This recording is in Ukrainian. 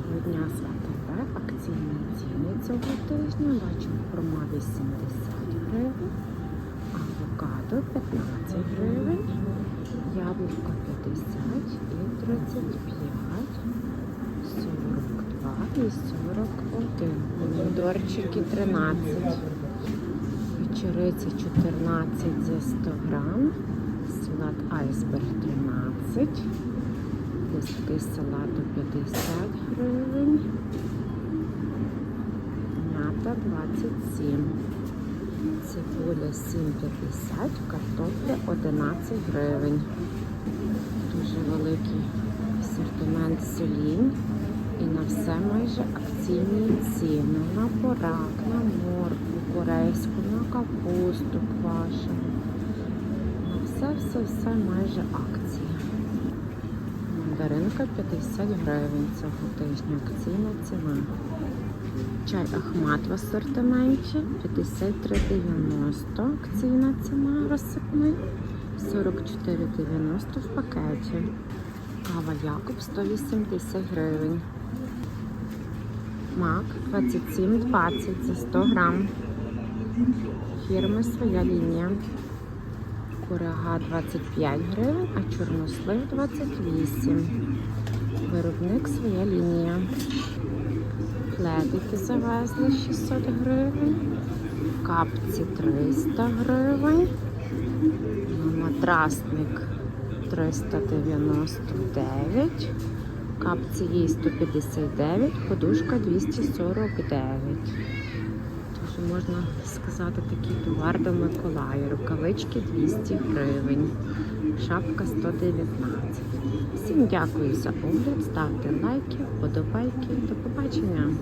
Доброго дня з АТБ. Акційні ціни цього тижня. Бачимо хурма 80 гривень, авокадо 15 гривень, яблуко 50 і 35, 42 і 41. Помідорчики 13. Вечериця 14 за 100 грам, салат айсберг 13. Листки салату 50 3,27. Цибуля 7,50, картопля 11 гривень. Дуже великий асортимент солінь. І на все майже акційні ціни. На порак, на моркву, корейську, на капусту квашену. На все-все-все майже акція. Мандаринка 50 гривень цього тижня. Акційна ціна. Чай Ахмат в асортименті 53,90. Акційна ціна розсипний. 44,90 в пакеті. Кава Якоб 180 гривень. Мак 27,20 за 100 грам. Фірми своя лінія. Курага 25 гривень, а чорнослив 28. Виробник своя лінія. Пледики завезли 600 гривень. Капці 300 гривень. Матрасник 399. Капці їй 159, подушка 249. Можна сказати такий товар до Миколая. Рукавички 200 гривень, шапка 119. Всім дякую за огляд, ставте лайки, вподобайки. До побачення!